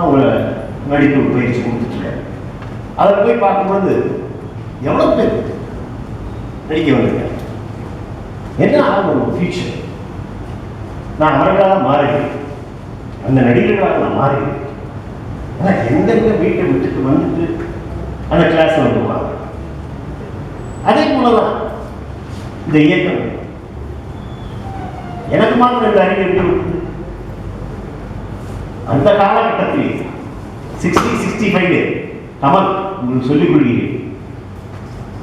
அவங்கள மெடிக்கல் பயிற்சி கொடுத்துட்ருக்காரு அதில் போய் பார்க்கும்பொழுது எவ்வளோ பேர் நடிக்க வந்திருக்காங்க? என்ன ஆகும் ஃபியூச்சர் நான் அவர்களாக மாறுகிறேன். அந்த நடிகர்களாக நான் மாறுகிறேன். ஆனால் எந்தெந்த வீட்டை விட்டுட்டு வந்துட்டு அந்த கிளாஸ் வந்துருவாங்க அதே போலதான் இந்த இயக்கம். எனக்கு மாத்திரம் இந்த அறிவு எப்படி அந்த காலகட்டத்தில் சிக்ஸ்டி சிக்ஸ்டி ஃபைவ் கமல் உங்களுக்கு சொல்லிக் கொள்கிறேன்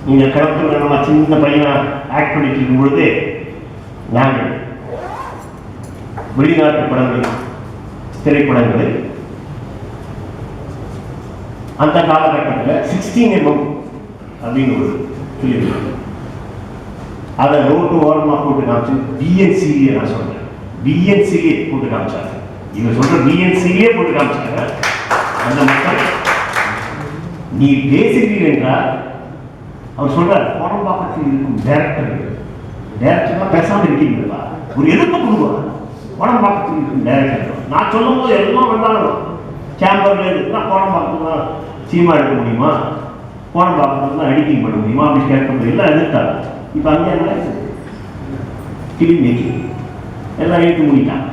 நீங்க கிளம்புல நம்ம சின்ன பையனாக ஆக்ட் பண்ணிட்டு இருக்கும் பொழுது நாங்கள் வெளிநாட்டு படங்கள் திரைப்படங்களை அந்த காலகட்டத்தில் சிக்ஸ்டீன் எம்எம் அப்படின்னு ஒரு சொல்லியிருக்காங்க. அதை ரோட்டு ஓரமாக போட்டு காமிச்சு பிஎன்சிஏ நான் சொல்றேன். பிஎன்சிஏ போட்டு காமிச்சாங்க. நீங்க சொல்ற பிஎன்சியே போட்டு காமிச்சாங்க அந்த மக்கள் நீ பேசுகிறீர் என்றால் அவர் சொல்றார் கோடம்பாக்கத்தில் இருக்கும் டேரக்டர் டேரக்டர்லாம் பேசாமல் இருக்கீங்களா ஒரு எதிர்ப்பு கொடுங்க. கோடம்பாக்கத்தில் இருக்கும் டேரக்டர் நான் சொல்லும் போது எல்லாம் வந்தாலும் சேம்பர்ல இருக்குன்னா கோடம்பாக்கத்தில் தான் எடுக்க முடியுமா? கோடம்பாக்கத்தில் தான் எடிட்டிங் பண்ண முடியுமா? அப்படின்னு கேட்க எல்லாம் எதிர்த்தாங்க. இப்போ அங்கே என்ன கிளி மேக்கிங் எல்லாம் எழுத்து முடிட்டாங்க.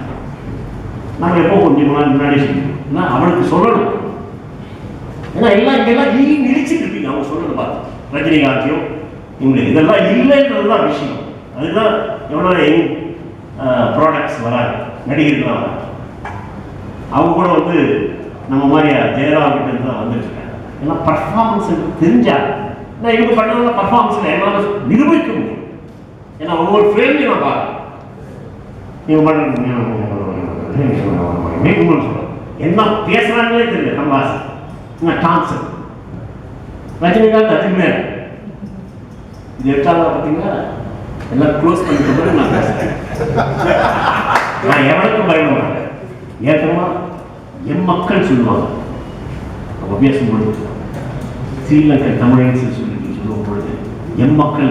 நம்ம எப்போ கொஞ்சம் நாள் முன்னாடி ஏன்னா அவனுக்கு சொல்லணும். ஏன்னா எல்லாம் இங்கெல்லாம் நீ நினைச்சிட்டு இருப்பீங்க அவங்க சொல்றது பார்த்து ரஜினிகாந்தியும் இவங்க இதெல்லாம் இல்லைன்றது தான் விஷயம். அதுதான் எவ்வளோ எங் ப்ராடக்ட்ஸ் வராங்க நடிகர்கள்லாம் வராங்க அவங்க கூட வந்து நம்ம மாதிரி ஜெயராம் கிட்ட இருந்து தான் வந்துருக்காங்க ஏன்னா பர்ஃபார்மன்ஸ் தெரிஞ்சா நான் இவங்க பண்ணதுல பர்ஃபார்மன்ஸில் என்னால் நிரூபிக்க முடியும். ஏன்னா ஒவ்வொரு ஃப்ரேம்லையும் நான் பார்க்குறேன். நீங்கள் பண்ணுறது என்ன பேசுறாங்களே தெரியல நம்ம ஆசை டான்ஸ் ரஜினிகாந்த் அதுக்கு மேல. இது எடுத்தாங்க பார்த்தீங்களா? எல்லாம் க்ளோஸ் பண்ணிட்டு போது நான் பேசுறேன். நான் எவனுக்கும் பயப்பட மாட்டேன் ஏற்றமா என் மக்கள் சொல்லுவாங்க. அப்போ பேசும்பொழுது ஸ்ரீலங்கை தமிழன்ஸ் சொல்லி சொல்லும் பொழுது என் மக்கள்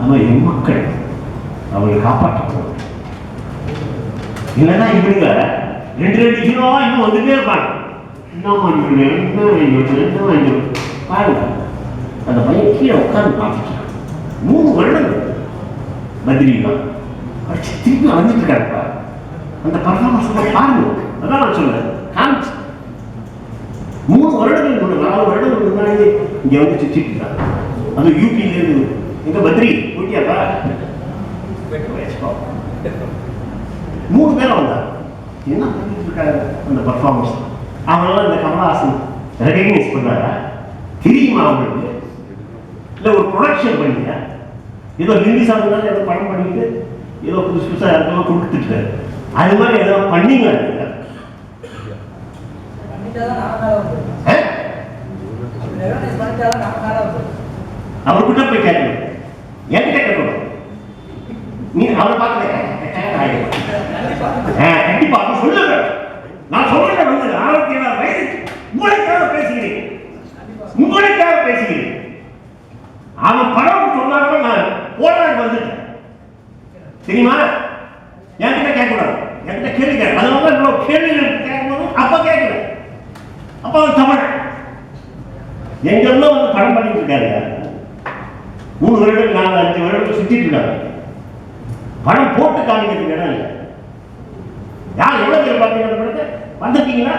ஆனால் என் மக்கள் அவங்களை காப்பாற்றணும் இல்லைன்னா இப்படிங்க. ரெண்டு ரெண்டு ஹீரோ இன்னும் வந்துட்டே இருப்பாங்க. என்னம்மா இவங்க என்ன இவங்க என்ன இவங்க பாருங்க. அந்த பையன் கீழே உட்கார்ந்து பார்த்துட்டான் மூணு வருடங்கள் பத்ரிகா. அடிச்சு திருப்பி வந்துட்டு இருக்காருப்பா அந்த பர்ஃபார்மன்ஸ் பாருங்க. அதான் நான் சொல்றேன். காமிச்சு. மூணு வருடங்கள் முன்ன நாலு வருடங்கள் முன்னாடி இங்கே வந்து சுற்றிட்டு இருக்காங்க அது யூபியில இருந்து. எங்க பத்ரி? போட்டியாப்பா வந்தாங்க என்ன பண்ணிட்டு இருக்காரு அந்த பர்ஃபார்மன்ஸ் அவங்களாம் இந்த கமலஹாசன் ரெகக்னைஸ் பண்ணாரா? தெரியுமா அவங்களுக்கு இல்லை ஒரு ப்ரொடக்ஷன் பண்ணீங்க ஏதோ ஹிந்தி சாப்பிட்றாங்க ஏதோ படம் பண்ணிட்டு ஏதோ புதுசு புதுசாக யாருக்கெல்லாம் கொடுத்துட்டு. அது மாதிரி ஏதோ வந்துரும். அவர்கிட்ட போய் கேட்கணும். என்கிட்ட கேட்கணும். நீ அவரை பார்த்து தெரியுமா? என்கிட்ட கேட்கக்கூடாது. என்கிட்ட கேள்வி கேட்க அதனால வந்து இவ்வளவு கேள்விகள் கேட்கும்போது அப்ப கேட்கல. அப்ப அவன் தமிழ். எங்கெல்லாம் வந்து படம் பண்ணிட்டு இருக்காரு. மூணு வருடம் நாலு அஞ்சு வருடம் சுத்திட்டு இருக்காங்க படம் போட்டு காமிக்கிறதுக்கு இடம் இல்லை. யார் எவ்வளவு பேர் பார்த்தீங்கன்னா அந்த வந்திருக்கீங்களா?